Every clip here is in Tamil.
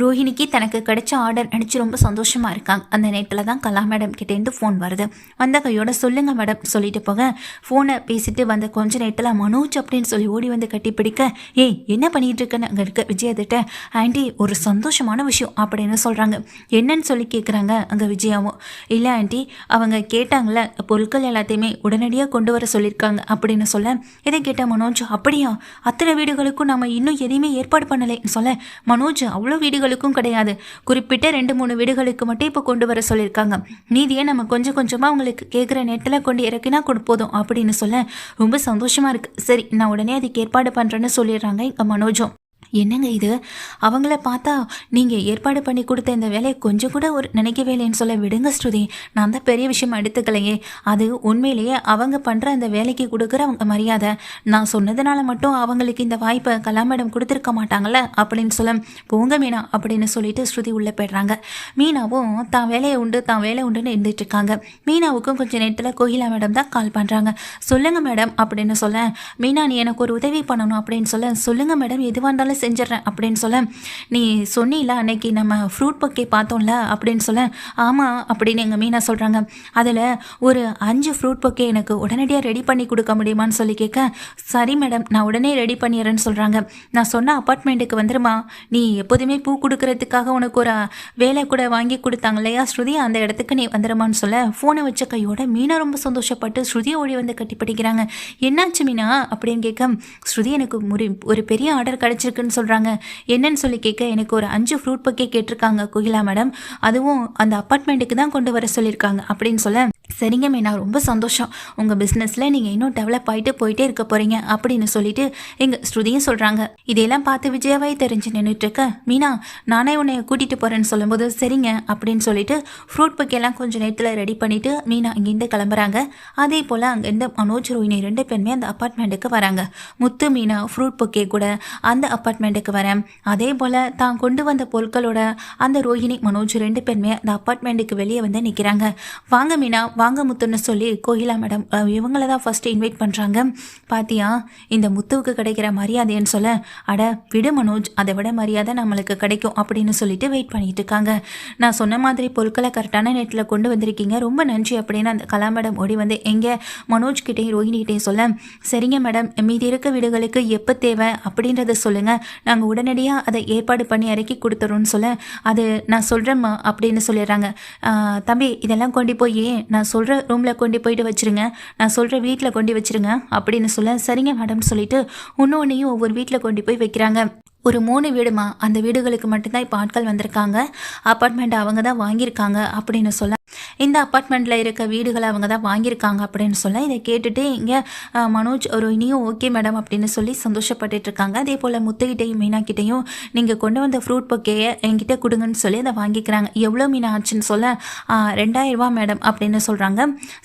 ரோஹிணிக்கு தனக்கு கிடைச்ச ஆர்டர் நினச்சி ரொம்ப சந்தோஷமாக இருக்காங்க. அந்த நேரத்தில் தான் கலா மேடம் கிட்டேருந்து ஃபோன் வருது. வந்த கையோட சொல்லுங்கள் மேடம் சொல்லிட்டு போக ஃபோனை பேசிட்டு வந்த கொஞ்ச நேரத்தில் மனோஜ் அப்படின்னு சொல்லி ஓடி வந்து கட்டி பிடிக்க ஏய் என்ன பண்ணிட்டு இருக்கேன்னு அங்கே இருக்க விஜயத்திட்ட ஆண்டி ஒரு சந்தோஷமான விஷயம் அப்படின்னு சொல்கிறாங்க என்னன்னு சொல்லி கேட்குறாங்க அங்கே விஜயாவும். இல்லை ஆண்டி அவங்க கேட்டாங்கள பொருட்கள் எல்லாத்தையுமே உடனடியாக கொண்டு வர சொல்லியிருக்காங்க அப்படின்னு சொல்ல இதை கேட்ட மனோஜ் அப்படியா? அத்தனை வீடுகளுக்கும் நம்ம இன்னும் எதையுமே ஏற்பாடு பண்ணலைன்னு சொல்ல மனோஜ் அவ்வளோ வீடுகள் வீடுகளுக்கும் கிடையாது. குறிப்பிட்ட ரெண்டு மூணு வீடுகளுக்கு மட்டும் இப்போ கொண்டு வர சொல்லியிருக்காங்க. நீதியை நம்ம கொஞ்சம் கொஞ்சமாக உங்களுக்கு கேட்குற நேரத்தில் கொண்டு இறக்கினா கொடு போதும் அப்படின்னு சொல்ல ரொம்ப சந்தோஷமாக இருக்குது சரி நான் உடனே அதுக்கு ஏற்பாடு பண்ணுறேன்னு சொல்லிடுறாங்க எங்கள் மனோஜும். என்னங்க இது? அவங்கள பார்த்தா நீங்கள் ஏற்பாடு பண்ணி கொடுத்த இந்த வேலையை கொஞ்சம் கூட ஒரு நினைக்கவே இல்லைன்னு சொல்ல விடுங்க ஸ்ருதி. நான் தான் பெரிய விஷயம் எடுத்துக்கலையே. அது உண்மையிலேயே அவங்க பண்ணுற அந்த வேலைக்கு கொடுக்குற அவங்க மரியாதை. நான் சொன்னதுனால மட்டும் அவங்களுக்கு இந்த வாய்ப்பை கலா மேடம் கொடுத்துருக்க மாட்டாங்கல்ல? அப்படின்னு சொல்ல போங்க மீனா அப்படின்னு சொல்லிட்டு ஸ்ருதி உள்ளே போயிடுறாங்க. மீனாவும் தான் வேலையை உண்டு தான் வேலை உண்டுன்னு இருந்துட்டு இருக்காங்க. மீனாவுக்கும் கொஞ்சம் நேரத்தில் கோகிலா மேடம் தான் கால் பண்ணுறாங்க சொல்லுங்கள் மேடம் அப்படின்னு சொல்ல மீனா நீ எனக்கு ஒரு உதவி பண்ணணும் அப்படின்னு சொல்ல சொல்லுங்கள் மேடம் எதுவாக இருந்தாலும் செஞ்சிடறேன் அப்படின்னு சொல்ல நீ சொன்னில அன்னைக்கு நம்ம ஃப்ரூட் பக்கே பார்த்தோம்ல அப்படின்னு சொல்ல ஆமாம் அப்படின்னு எங்கள் மீனா சொல்கிறாங்க அதில் ஒரு அஞ்சு ஃப்ரூட் பக்கே எனக்கு உடனடியாக ரெடி பண்ணி கொடுக்க முடியுமான்னு சொல்லி கேட்க சரி மேடம் நான் உடனே ரெடி பண்ணிடுறேன்னு சொல்கிறாங்க நான் சொன்ன அப்பார்ட்மெண்ட்டுக்கு வந்துருமா? நீ எப்போதுமே பூ கொடுக்கறதுக்காக உனக்கு ஒரு வேலை கூட வாங்கி கொடுத்தாங்க இல்லையா? ஸ்ருதி அந்த இடத்துக்கு நீ வந்துடுமான்னு சொல்ல ஃபோனை வச்ச கையோட மீனா ரொம்ப சந்தோஷப்பட்டு ஸ்ருதியை ஓடி வந்து கட்டிப்பிடிக்கிறாங்க. என்னாச்சு மீனா? அப்படின்னு கேட்க ஸ்ருதி எனக்கு ஒரு பெரிய ஆர்டர் கிடச்சிருக்குன்னு சொல்கிறாங்க என்னன்னு சொல்லி கேட்க எனக்கு ஒரு அஞ்சு ஃப்ரூட் பக்கே கேட்டிருக்காங்க குகிலா மேடம் அதுவும் அந்த அப்பார்ட்மெண்ட்டுக்கு தான் கொண்டு வர சொல்லியிருக்காங்க அப்படின்னு சொல்ல சரிங்க மீனா ரொம்ப சந்தோஷம். உங்கள் பிஸ்னஸில் நீங்கள் இன்னும் டெவலப் ஆகிட்டு போயிட்டே இருக்க போகிறீங்க அப்படின்னு சொல்லிட்டு எங்கள் ஸ்ருதியும் சொல்கிறாங்க இதையெல்லாம் பார்த்து விஜயாவை தெரிஞ்சு நின்றுட்டு மீனா நானே உன்னை கூட்டிகிட்டு போகிறேன்னு சொல்லும்போது சரிங்க அப்படின்னு சொல்லிட்டு ஃப்ரூட் பக்கெல்லாம் கொஞ்சம் நேரத்தில் ரெடி பண்ணிவிட்டு மீனா இங்கேருந்து கிளம்புறாங்க. அதே போல் அங்கேருந்து மனோஜ் ரோஹினி ரெண்டு பேருமே அந்த அப்பார்ட்மெண்ட்டுக்கு வராங்க. முத்து மீனா ஃப்ரூட் பொக்கே கூட அந்த அப்பார்ட்மெண்ட்டுக்கு வரேன். அதே போல் தான் கொண்டு வந்த பொருட்களோட அந்த ரோஹிணி மனோஜ் ரெண்டு பேருமே அந்த அப்பார்ட்மெண்ட்டுக்கு வெளியே வந்து நிற்கிறாங்க வாங்க மீனா வாங்க முத்துன்னு சொல்லி கோகிலா மேடம் இவங்களை இவங்கள தான் ஃபஸ்ட்டு இன்வைட் பண்ணுறாங்க பாத்தியா இந்த முத்துவுக்கு கிடைக்கிற மரியாதைன்னு சொல்ல அட விடு மனோஜ் அதை விட மரியாதை நம்மளுக்கு கிடைக்கும் அப்படின்னு சொல்லிட்டு வெயிட் பண்ணிட்டு இருக்காங்க. நான் சொன்ன மாதிரி பொருட்களை கரெக்டான நேரத்தில் கொண்டு வந்திருக்கீங்க. ரொம்ப நன்றி அப்படின்னு அந்த கலா மேடம் ஓடி வந்து எங்கே மனோஜ் கிட்டேயும் ரோஹினிகிட்டேயும் சொல்ல சரிங்க மேடம் மீதி இருக்க வீடுகளுக்கு எப்போ தேவை அப்படின்றத சொல்லுங்கள் நாங்கள் உடனடியாக அதை ஏற்பாடு பண்ணி இறக்கி கொடுத்துறோம்னு சொல்ல அது நான் சொல்கிறேம்மா அப்படின்னு சொல்லிடுறாங்க. தம்பி இதெல்லாம் கொண்டு போய் நான் சொல்கிற ரூமில் கொண்டு போயிட்டு வச்சுருங்க. நான் சொல்கிற வீட்டில் கொண்டு வச்சிருங்க. அப்படின்னு சொல்ல சரிங்க மேடம்னு சொல்லிட்டு இன்னொன்னையும் ஒன்றையும் ஒவ்வொரு வீட்டில் கொண்டு போய் வைக்கிறாங்க. ஒரு மூணு வீடுமா? அந்த வீடுகளுக்கு மட்டும்தான் இப்போ ஆட்கள் வந்திருக்காங்க. அப்பார்ட்மெண்ட் அவங்க தான் வாங்கியிருக்காங்க அப்படின்னு சொல்ல இந்த அப்பார்ட்மெண்ட்டில் இருக்க வீடுகளை அவங்க தான் வாங்கியிருக்காங்க அப்படின்னு சொல்ல இதை கேட்டுட்டு இங்கே மனோஜ் ஒரு இனியும் ஓகே மேடம் அப்படின்னு சொல்லி சந்தோஷப்பட்டுட்டு இருக்காங்க. அதே போல் முத்துக்கிட்டையும் மீனாக்கிட்டையும் நீங்கள் கொண்டு வந்த ஃப்ரூட் பொக்கையை என்கிட்ட கொடுங்கன்னு சொல்லி அதை வாங்கிக்கிறாங்க. எவ்வளோ மீனா ஆச்சுன்னு சொல்ல ரெண்டாயிரரூபா மேடம் அப்படின்னு சொல்கிறாங்க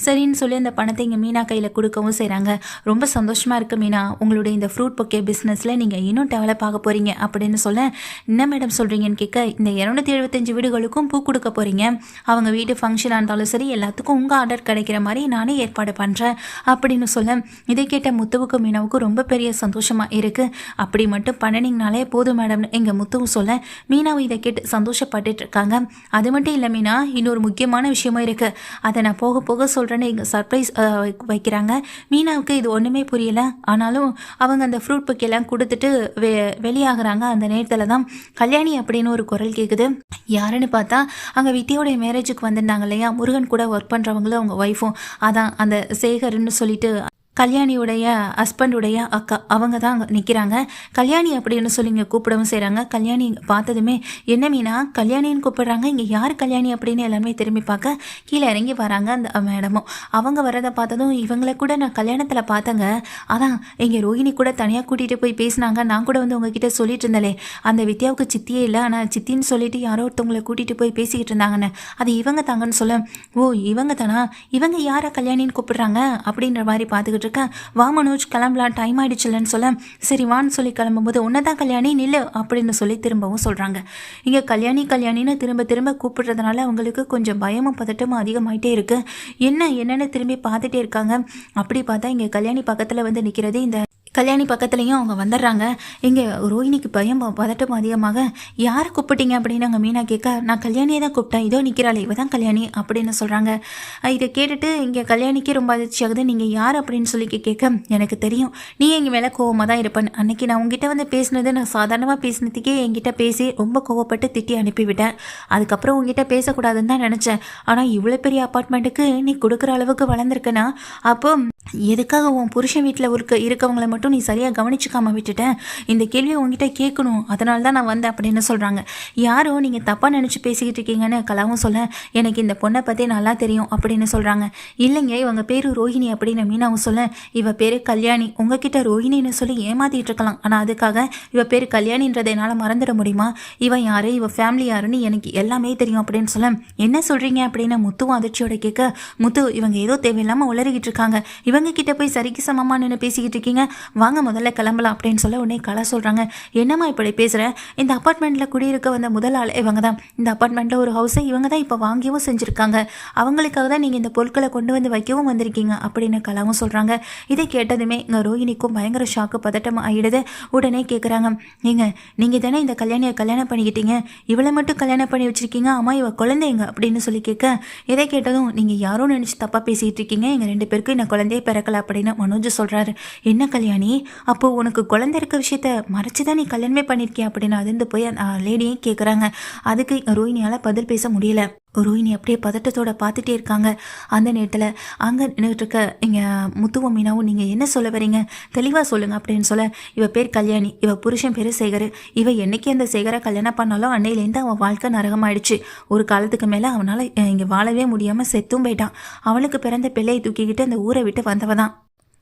சரின்னு சொல்லி அந்த பணத்தை இங்கே மீனா கையில் கொடுக்கவும் செய்கிறாங்க ரொம்ப சந்தோஷமாக இருக்குது மீனா. உங்களுடைய இந்த ஃப்ரூட் பொக்கே பிஸ்னஸில் நீங்கள் இன்னும் டெவலப் ஆக போகிறீங்க அப்படின்னு சொல்ல என்ன மேடம் சொல்கிறீங்கன்னு கேட்க இந்த இரநூத்தி எழுபத்தஞ்சு வீடுகளுக்கும் பூ கொடுக்க போகிறீங்க அவங்க வீட்டு ஃபங்க்ஷன் இருந்தாலும் சரி எல்லாத்துக்கும் உங்கள் ஆர்டர் கிடைக்கிற மாதிரி நானே ஏற்பாடு பண்ணுறேன் அப்படின்னு சொல்ல இதை கேட்ட முத்துவுக்கும் மீனாவுக்கும் ரொம்ப பெரிய சந்தோஷமாக இருக்குது அப்படி மட்டும் பண்ணினீங்கனாலே போதும் மேடம்னு எங்கள் முத்துவும் சொல்ல மீனாவும் இதை கேட்டு சந்தோஷப்பட்டுட்டு இருக்காங்க. அது மட்டும் இல்லை மீனா இன்னொரு முக்கியமான விஷயமும் இருக்குது அதை நான் போக போக சொல்கிறேன்னு எங்கள் சர்ப்ரைஸ் வைக்கிறாங்க. மீனாவுக்கு இது ஒன்றுமே புரியல. ஆனாலும் அவங்க அந்த ஃப்ரூட் புக்கெல்லாம் கொடுத்துட்டு வெ வெளியாகிறாங்க. அந்த நேரத்தில் தான் கல்யாணி அப்படின்னு ஒரு குரல் கேட்குது யாருன்னு பார்த்தா அங்கே வித்தியோடைய மேரேஜுக்கு வந்திருந்தாங்க இல்லையா? முருகன் கூட ஒர்க் பண்ணுறவங்களும் அவங்க ஒய்ஃபும் அதான் அந்த சேகர்னு சொல்லிட்டு கல்யாணியுடைய ஹஸ்பண்டுடைய அக்கா அவங்க தான் அங்கே நிற்கிறாங்க கல்யாணி அப்படின்னு சொல்லி இங்கே கூப்பிடவும் செய்கிறாங்க கல்யாணி பார்த்ததுமே என்ன மீனா கல்யாணின்னு கூப்பிடுறாங்க. இங்கே யார் கல்யாணி? அப்படின்னு எல்லாருமே திரும்பி பார்க்க கீழே இறங்கி வராங்க அந்த மேடமும். அவங்க வரதை பார்த்ததும் இவங்களை கூட நான் கல்யாணத்தில் பார்த்தேங்க. அதான் இங்கே ரோஹிணி கூட தனியாக கூட்டிகிட்டு போய் பேசினாங்க. நான் கூட வந்து உங்ககிட்ட சொல்லிட்டு இருந்தலே அந்த வித்யாவுக்கு சித்தியே இல்லை. ஆனால் சித்தின்னு சொல்லிட்டு யாரோ ஒருத்தவங்களை கூட்டிகிட்டு போய் பேசிக்கிட்டு இருந்தாங்கன்னு. அது இவங்க தாங்கன்னு சொல்ல ஓ இவங்க தானா? இவங்க யாரை கல்யாணின்னு கூப்பிடுறாங்க? அப்படின்ற மாதிரி பார்த்துக்கிட்டு இருக்கேன் வா மனோஜ் கிளம்பலாம். டைம் ஆயிடுச்சுலன்னு சொல்ல. சரி வான்னு சொல்லி கிளம்பும்போது உன்னதான் கல்யாணி நில்லு அப்படின்னு சொல்லி திரும்பவும் சொல்கிறாங்க இங்கே கல்யாணி கல்யாணின்னு திரும்ப திரும்ப கூப்பிடுறதுனால அவங்களுக்கு கொஞ்சம் பயமும் பதட்டமும் அதிகமாயிட்டே இருக்கு. என்ன என்னன்னு திரும்பி பார்த்துட்டே இருக்காங்க. அப்படி பார்த்தா இங்கே கல்யாணி பக்கத்தில் வந்து நிற்கிறது இந்த கல்யாணி பக்கத்துலேயும் அவங்க வந்துடுறாங்க. இங்கே ரோஹிணிக்கு பயம் பதட்டம் அதிகமாக யாரை கூப்பிட்டீங்க? அப்படின்னு அங்கே மீனா கேட்க நான் கல்யாணியை தான் கூப்பிட்டேன். இதோ நிற்கிறாள் இவ தான் கல்யாணி அப்படின்னு சொல்கிறாங்க இதை கேட்டுட்டு இங்கே கல்யாணிக்கு ரொம்ப அதிர்ச்சி ஆகுது நீங்கள் யார்? அப்படின்னு சொல்லி கேட்க எனக்கு தெரியும். நீ எங்கள் மேலே கோவமாக தான் இருப்பேன். அன்னைக்கு நான் உங்ககிட்ட வந்து பேசினது நான் சாதாரணமாக பேசினதுக்கே என்கிட்ட பேசி ரொம்ப கோவப்பட்டு திட்டி அனுப்பிவிட்டேன். அதுக்கப்புறம் உங்ககிட்ட பேசக்கூடாதுன்னு தான் நினச்சேன். ஆனால் இவ்வளோ பெரிய அப்பார்ட்மெண்ட்டுக்கு நீ கொடுக்குற அளவுக்கு வளர்ந்துருக்கனா அப்போ எதுக்காக உன் புருஷன் வீட்டில் இருக்க இருக்கவங்களை மட்டும் நீ சரியாக கவனிச்சுக்காம விட்டுட்டேன் இந்த கேள்வியை உங்ககிட்ட கேட்கணும். அதனால தான் நான் வந்தேன் அப்படின்னு சொல்கிறாங்க யாரோ நீங்கள் தப்பாக நினச்சி பேசிக்கிட்டு இருக்கீங்கன்னு கலாவும் சொல்ல எனக்கு இந்த பொண்ணை பற்றி நல்லா தெரியும் அப்படின்னு சொல்கிறாங்க இல்லைங்க இவங்க பேர் ரோஹிணி அப்படின்னு மீனாவும் சொல்ல இவ பேர் கல்யாணி. உங்ககிட்ட ரோஹிணின்னு சொல்லி ஏமாத்திட்டு இருக்கலாம். ஆனால் அதுக்காக இவ பேர் கல்யாணின்றதை என்னால் மறந்துட முடியுமா? இவன் யாரு? இவ ஃபேமிலி யாருன்னு எனக்கு எல்லாமே தெரியும் அப்படின்னு சொல்ல என்ன சொல்கிறீங்க அப்படின்னு முத்துவும் அதிர்ச்சியோட கேட்க முத்து இவங்க ஏதோ தேவையில்லாமல் உளறிக்கிட்டு இருக்காங்க. இவங்க கிட்ட போய் சரிக்கு சமமானு பேசிக்கிட்டு இருக்கீங்க. வாங்க முதல்ல கிளம்பலாம் அப்படின்னு சொல்ல உடனே கலா சொல்கிறாங்க என்னம்மா இப்படி பேசுகிறேன் இந்த அப்பார்ட்மெண்ட்டில் குடியிருக்க வந்த முதல் ஆள் இவங்க தான் இந்த அப்பார்ட்மெண்ட்டில் ஒரு ஹவுஸை இவங்க தான் இப்போ வாங்கியவும் செஞ்சுருக்காங்க. அவங்களுக்காக தான் நீங்கள் இந்த பொருட்களை கொண்டு வந்து வைக்கவும் வந்திருக்கீங்க அப்படின்னு கலாவும் சொல்கிறாங்க இதை கேட்டதுமே இங்கே ரோஹினிக்கும் பயங்கர ஷாக்கு பதட்டம் ஆகிடுது உடனே கேட்குறாங்க நீங்க நீங்கள் தானே இந்த கல்யாணியை கல்யாணம் பண்ணிக்கிட்டீங்க? இவளை மட்டும் கல்யாணம் பண்ணி வச்சிருக்கீங்க? அம்மா இவ குழந்தைங்க? அப்படின்னு சொல்லி கேட்க இதை கேட்டதும் நீங்கள் யாரோ நினச்சி தப்பாக பேசிகிட்டு இருக்கீங்க? எங்கள் ரெண்டு பேருக்கும் இந்த குழந்தையே பிறக்கல அப்படின்னு மனோஜ் சொல்கிறாரு என்ன கல்யாணி? அப்போ உனக்கு குழந்தை இருக்க விஷயத்த மறைச்சு தான் நீ கல்யாணமே பண்ணியிருக்கிய அப்படின்னு அதிர்ந்து போய் அந்த லேடியே கேட்குறாங்க அதுக்கு ரோஹினியால் பதில் பேச முடியல. ரோஹினி அப்படியே பதட்டத்தோட பார்த்துட்டே இருக்காங்க. அந்த நேரத்தில் அங்கே நின்றுட்டு இருக்க இங்கே முத்துவம் மீனாவும் நீங்கள் என்ன சொல்ல வரீங்க தெளிவாக சொல்லுங்கள் அப்படின்னு சொல்ல இவ பேர் கல்யாணி இவ புருஷன் பேர் சேகர். இவ என்னைக்கு அந்த சேகரை கல்யாணம் பண்ணாலும் அன்னையிலேருந்து அவன் வாழ்க்கை நரகமாயிடுச்சு. ஒரு காலத்துக்கு மேலே அவனால் இங்கே வாழவே முடியாமல் செத்தும் போயிட்டான். அவனுக்கு பிறந்த பிள்ளையை தூக்கிக்கிட்டு அந்த ஊரை விட்டு வந்தவ தான்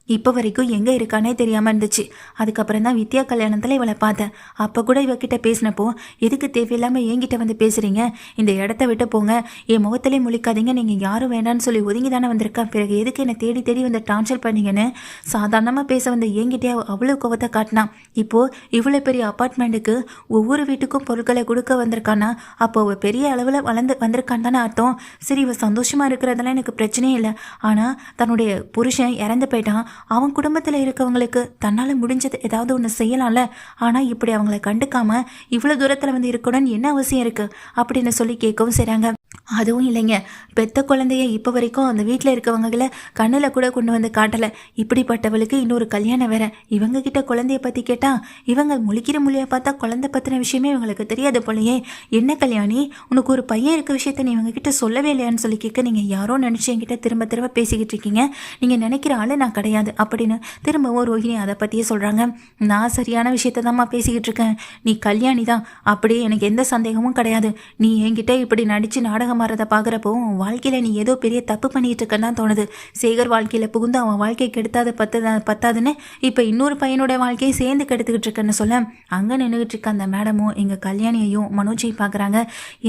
இப்போ வரைக்கும் எங்கே இருக்கானே தெரியாமல் இருந்துச்சு. அதுக்கப்புறம் தான் வித்யா கல்யாணத்தில் இவளை பார்த்தேன். அப்போ கூட இவகிட்ட பேசினப்போ எதுக்கு தேவையில்லாமல் என்கிட்ட வந்து பேசுகிறீங்க இந்த இடத்த விட்டு போங்க. என் முகத்திலே முழிக்காதீங்க. நீங்கள் யாரும் வேண்டான்னு சொல்லி ஒதுங்கி தானே வந்திருக்கேன் பிறகு எதுக்கு என்னை தேடி தேடி வந்து டான்சல் பண்ணீங்கன்னு? சாதாரணமாக பேச வந்த என்கிட்டே அவ்வளோ கோவத்தை காட்டினான் இப்போது இவ்வளோ பெரிய அப்பார்ட்மெண்ட்டுக்கு ஒவ்வொரு வீட்டுக்கும் பொருட்களை கொடுக்க வந்திருக்கானா? அப்போ அவள் பெரிய அளவில் வளர்ந்து வந்திருக்கான்னு தானே அர்த்தம். சரி இவள் சந்தோஷமாக இருக்கிறதெல்லாம் எனக்கு பிரச்சனையே இல்லை. ஆனால் தன்னுடைய புருஷன் இறந்து போயிட்டான். அவன் குடும்பத்தில் இருக்கவங்களுக்கு தன்னால் முடிஞ்சது ஏதாவது ஒன்று செய்யலாம்ல? ஆனால் இப்படி அவங்கள கண்டுக்காம இவ்வளோ தூரத்தில் வந்து இருக்கணும்னு என்ன அவசியம் இருக்குது அப்படின்னு சொல்லி கேட்கவும் செய்கிறாங்க அதுவும் இல்லைங்க. பெத்த குழந்தைய இப்போ வரைக்கும் அந்த வீட்டில் இருக்கவங்கள கண்ணில் கூட கொண்டு வந்து காட்டலை. இப்படிப்பட்டவளுக்கு இன்னொரு கல்யாணம் வேற. இவங்க கிட்ட குழந்தைய பற்றி கேட்டால் இவங்க முழிக்கிற மொழியை பார்த்தா குழந்தை பற்றின விஷயமே இவங்களுக்கு தெரியாது போலயே. என்ன கல்யாணி? உனக்கு ஒரு பையன் இருக்க விஷயத்த நீ இவங்ககிட்ட சொல்லவே இல்லையான்னு சொல்லி கேட்க நீங்கள் யாரோ நினச்சி என்கிட்ட திரும்ப திரும்ப பேசிக்கிட்டு இருக்கீங்க. நீங்கள் நினைக்கிற ஆளு நான் கிடையாது அப்படின்னு திரும்பவும் ரோஹிணி அதை பற்றியே சொல்கிறாங்க நான் சரியான விஷயத்த தான்மா பேசிக்கிட்டு இருக்கேன். நீ கல்யாணி தான். அப்படியே எனக்கு எந்த சந்தேகமும் கிடையாது. நீ என்கிட்ட இப்படி நடித்து நாடகம் ஆடுறத பார்க்குறப்போ உன் வாழ்க்கையில் நீ ஏதோ பெரிய தப்பு பண்ணிட்டு இருக்கன்னு தான் தோணுது. சேகர் வாழ்க்கையில் புகுந்து அவன் வாழ்க்கை கெடுத்தாத பத்ததா பத்தாதுன்னு இப்போ இன்னொரு பையனோட வாழ்க்கையை சேர்ந்து கெடுத்துக்கிட்டு இருக்கேன்னு சொல்ல அங்கே நின்றுக்கிட்டு இருக்க அந்த மேடமும் எங்கள் கல்யாணியையும் மனோஜையும் பார்க்குறாங்க.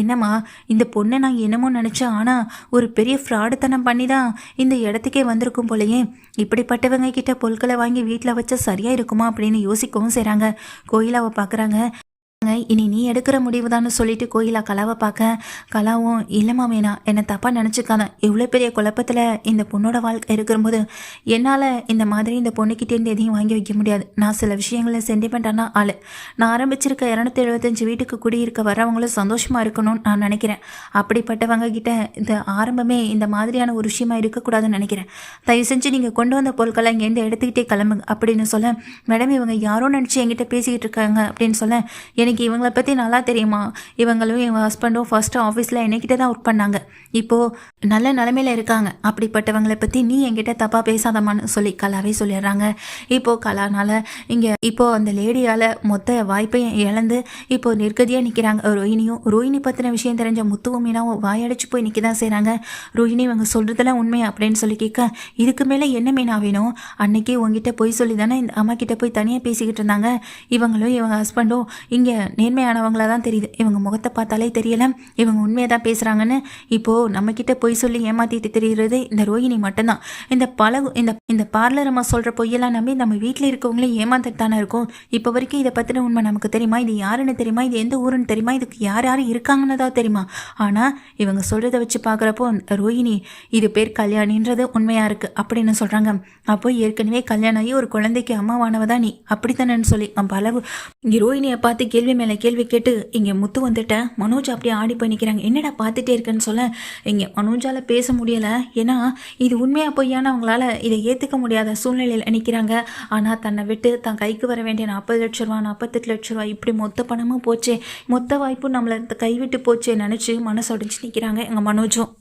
என்னம்மா இந்த பொண்ணை நான் என்னமோ நினச்சேன் ஆனால் ஒரு பெரிய ஃப்ராடுத்தனம் பண்ணி தான் இந்த இடத்துக்கே வந்திருக்கும் போலயே இப்படிப்பட்டவங்க கிட்ட பொருட்களை வாங்கி வீட்டில் வச்சா சரியாக இருக்குமா அப்படின்னு யோசிக்கவும் செய்கிறாங்க கோயிலாவை பார்க்குறாங்க. இனி நீ எடுக்கிற முடிவு தான் சொல்லிட்டு கோயிலா கலாவை பார்க்க கலாவும் இல்லைம்மா வேணா என்னை தப்பாக நினச்சிக்காத. இவ்வளோ பெரிய குழப்பத்தில் இந்த பொண்ணோட வாழ்க்கை இருக்கும்போது என்னால் இந்த மாதிரி இந்த பொண்ணுக்கிட்டேருந்து எதையும் வாங்கி வைக்க முடியாது. நான் சில விஷயங்களில் சென்டிமெண்ட்டான ஆள். நான் ஆரம்பிச்சிருக்க இரநூத்தி எழுபத்தஞ்சு வீட்டுக்கு குடியிருக்க வரவங்களும் சந்தோஷமாக இருக்கணும்னு நான் நினைக்கிறேன். அப்படிப்பட்டவங்க கிட்ட இந்த ஆரம்பமே இந்த மாதிரியான ஒரு விஷயமா இருக்கக்கூடாதுன்னு நினைக்கிறேன். தயவு செஞ்சு நீங்கள் கொண்டு வந்த பொருட்களை இங்கேருந்து எடுத்துக்கிட்டே கிளம்புங்க அப்படின்னு சொல்ல மேடம் இவங்க யாரோ நினச்சி என்கிட்ட பேசிக்கிட்டு இருக்காங்க அப்படின்னு சொல்ல எனக்கு இவங்கள பற்றி நல்லா தெரியுமா? இவங்களும் என் ஹஸ்பண்டும் ஃபஸ்ட்டு ஆஃபீஸில் என்னைக்கிட்ட தான் ஒர்க் பண்ணாங்க. இப்போது நல்ல நிலமையில இருக்காங்க. அப்படிப்பட்டவங்களை பற்றி நீ என்கிட்ட தப்பாக பேசாதமான்னு சொல்லி கலாவே சொல்லிடுறாங்க. இப்போது கலானால இங்கே இப்போது அந்த லேடியால் மொத்த வாய்ப்பையும் இழந்து இப்போது நிர்கதியாக நிற்கிறாங்க ரோஹினியும் ரோஹினி பற்றின விஷயம் தெரிஞ்ச முத்துவும் மீனாவும் வாயடைச்சு போய் நிற்க தான் செய்கிறாங்க ரோஹினி இவங்க சொல்கிறதெல்லாம் உண்மை அப்படின்னு சொல்லி கேட்க இதுக்கு மேலே என்ன மீனா வேணும்? அன்னைக்கே உங்ககிட்ட போய் சொல்லி தானே இந்த அம்மா கிட்ட போய் தனியாக பேசிக்கிட்டு இருந்தாங்க. இவங்களும் இவங்க ஹஸ்பண்டும் இங்கே நேர்மையானவங்களா தான் தெரியுது. இவங்க முகத்தை பார்த்தாலே தெரியல. இவங்க உண்மையை தான் பேசுகிறாங்கன்னு இப்போது நம்மக்கிட்ட போய் பொய் சொல்லி ஏமாத்திட்டு தெரிகிறது இந்த ரோஹிணி மட்டும்தான். இந்த பழகு இந்த இந்த பார்லர் அம்மா சொல்கிற பொய்யெல்லாம் நம்பி நம்ம வீட்டில் இருக்கவங்களே ஏமாந்துட்டு தானே இருக்கும். இப்போ வரைக்கும் இதை பற்றின உண்மை நமக்கு தெரியுமா? இது யாருன்னு தெரியுமா? இது எந்த ஊருன்னு தெரியுமா? இதுக்கு யார் யார் இருக்காங்கன்னு தான் தெரியுமா? ஆனால் இவங்க சொல்கிறத வச்சு பார்க்குறப்போ ரோஹிணி இது பேர் கல்யாணின்றது உண்மையாக இருக்குது அப்படின்னு சொல்கிறாங்க அப்போ ஏற்கனவே கல்யாணம் ஆகி ஒரு குழந்தைக்கு அம்மாவானவ தான் நீ. அப்படித்தானேன்னு சொல்லி பலவு இங்கே ரோஹிணியை பார்த்து கேள்வி மேலே கேள்வி கேட்டு இங்கே முத்து வந்துட்டேன் மனோஜ் அப்படியே ஆடி போய் நிற்கிறாங்க என்னடா பார்த்துட்டே இருக்கேன்னு சொல்ல? இங்கே மனோஜால் பேச முடியலை. ஏன்னா இது உண்மையாக பொய்யான அவங்களால இதை ஏற்றுக்க முடியாத சூழ்நிலையில் நிற்கிறாங்க ஆனால் தன்னை விட்டு தன் கைக்கு வர வேண்டிய நாற்பது லட்ச ரூபா நாற்பத்தெட்டு லட்ச ரூபா இப்படி மொத்த பணமும் போச்சே. மொத்த வாய்ப்பும் நம்மளை கைவிட்டு போச்சே நினச்சி மனசு உடைஞ்சு நிற்கிறாங்க எங்கள் மனோஜும்.